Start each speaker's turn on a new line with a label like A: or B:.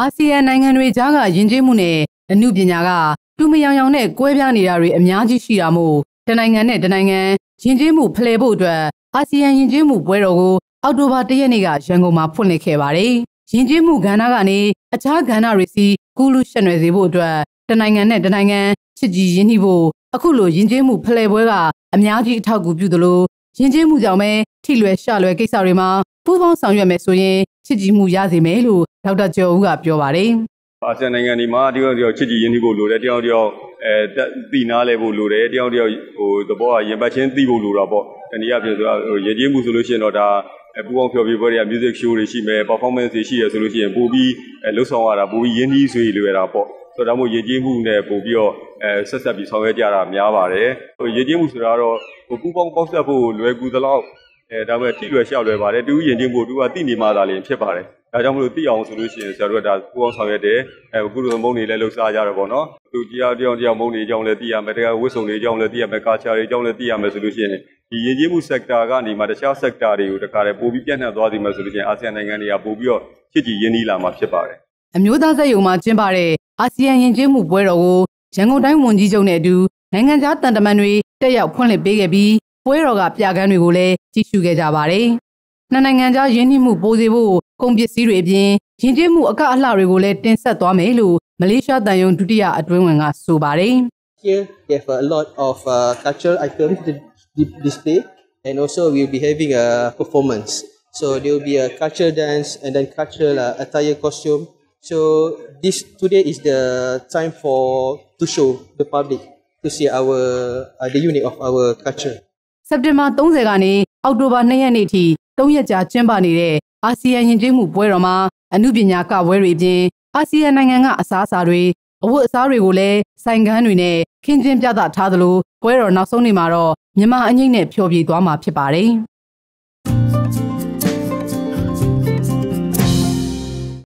A: အာဆီယံနိုင်ငံတွေကြားကယဉ်ကျေးမှုနဲ့အမှုပညာကတူမယောင်ယောင်နဲ့ကွဲပြားနေတာတွေအများကြီးရှိတာမို့တနိုင်ငံနဲ့တနိုင်ငံယဉ်ကျေးမှုဖလှယ်ဖို့အတွက်အာဆီယံယဉ်ကျေးမှုပွဲတော်ကိုအောက်တိုဘာ၁ရက်နေ့ကရန်ကုန်မှာဖွင့်လှစ်ခဲ့ပါတယ်။ယဉ်ကျေးမှုကဏ္ဍကနေအခြားကဏ္ဍတွေစီကူးလူရှက်နွယ်စေဖို့အတွက်တနိုင်ငံနဲ့တနိုင်ငံချစ်ကြည်ရင်းနှီးဖို့အခုလိုယဉ်ကျေးမှုဖလှယ်ပွဲကအများကြီးအထောက်အကူပြုသလို ယဉ်ကျေးမှုကြောင့်ပဲထိလွယ်ရှလွယ်ကိစ္စတွေမှာပူးပေါင်းဆောင်ရွက်မယ်ဆိုရင်ချစ်ကြည်မှုရစေမယ်လို့ဒေါက်တာကျော်ဦးကပြောပါတယ်။
B: အာဆီယံနိုင်ငံဒီမှာတယောက်တယောက်ချစ်ကြည်ရင်းနှီးဖို့လိုတယ်တယောက်တယောက်အဲတည်နာလဲဖို့လိုတယ်တယောက်တယောက်ဟိုသဘောကရင်ပတ်ချင်းသိဖို့လိုတာပေါ့။တနည်းအားဖြင့်ဆိုတော့ရည်ကြီးမှုဆိုလို့ရှိရင်တော့ဒါပူပေါင်းဖျော်ဖြေပွဲတွေက music show တွေရှိမယ် performance တွေရှိရဆိုလို့ရှိရင်ပို့ပြီးလှုပ်ဆောင်ရတာပို့ပြီးရင်းနှီးဆွေးလွယ်တာပေါ့ဆိုတော့ဒါမှမဟုတ်ရည်ကြီးမှုနဲ့ပို့ပြီးတော့ အဲဆက်ဆက်ပြီးဆောင်ရွက်ကြတာများပါတယ်ဟိုရည်ကြီးမှုဆိုတာတော့ဟိုပူပေါင်းပေါက်ဆက်ဖို့လွယ်ကူသလောက်အဲဒါပေမဲ့ထိလွယ်ရှောက်လွယ်ပါတယ်တူရင်ချင်းဖို့တူကတိနေမှသာလျှင်ဖြစ်ပါတယ်ဒါကြောင့်မလို့သိအောင်ဆိုလို့ရှိရင်ဆရာတို့ကဒါပူပေါင်းဆောင်ရွက်တယ်အဲကုလိုမုံတွေလည်းလှုပ်ရှားကြတော့ဗောနော်သူတရားတရားတရားမုံတွေအကြောင်းလည်းသိရမယ်တရားဝတ်စုံတွေအကြောင်းလည်းသိရမယ်ကာချာတွေအကြောင်းလည်းသိရမယ်ဆိုလို့ရှိရင်ဒီရင်ကျေးမှု sector ကနေမှတခြား sector တွေကိုတခါတည်းပို့ပြီးပြန့်နှံ့သွားစီမယ်ဆိုလို့ရှိရင်အာဆီယံနိုင်ငံတွေကပို့ပြီးတော့ချစ်ကြည်ရင်းနှီးလာမှာဖြစ်ပါတယ်
A: အမျိုးသားဆက်ယုံမှာကျင်းပတဲ့အာဆီယံယဉ်ကျေးမှုပွဲတော်ကို ရန်ကုန်တိုင်းဝန်ကြီးချုပ်နဲ့အတူနိုင်ငံခြားတန်တမန်တွေတက်ရောက်ဖွင့်လှစ်ပေးခဲ့ပြီးပွဲတော်ကပြကန်းတွေကိုလည်းကြည့်ရှုခဲ့ကြပါတယ်။နှစ်နိုင်ငံကြားယဉ်နှိမှုပိုးစေဖို့ကုန်ပစ္စည်းတွေအပြင်ယဉ်ကျေးမှုအကအလှတွေကိုလည်းတင်ဆက်သွားမယ်လို့မလေးရှားတန်ယုံဒုတိယအတွင်းဝင်ကဆိုပါတယ်။
C: Here we have a lot of uh, cultural items to display and also we'll be having a performance. So there will be a cultural dance and then cultural uh, attire costume. So this today is the time for to show the public to see our uh, the unit of our culture.
A: စက်တင်ဘာ30ကနေအောက်တိုဘာ2ရက်နေ့ထိ3ရက်ကြာကျင်းပနေတဲ့အာဆီယံယဉ်ကျေးမှုပွဲတော်မှာအမှုပညာကပွဲတွေပြင်အာဆီယံနိုင်ငံကအစားအစာတွေအဝတ်အစားတွေကိုလည်းဆိုင်ကန်းတွေနဲ့ခင်းကျင်းပြသထားသလိုပွဲတော်နောက်ဆုံးနေ့မှာတော့မြန်မာအငိမ့်နဲ့ဖျော်ဖြေသွားမှာဖြစ်ပါတယ်။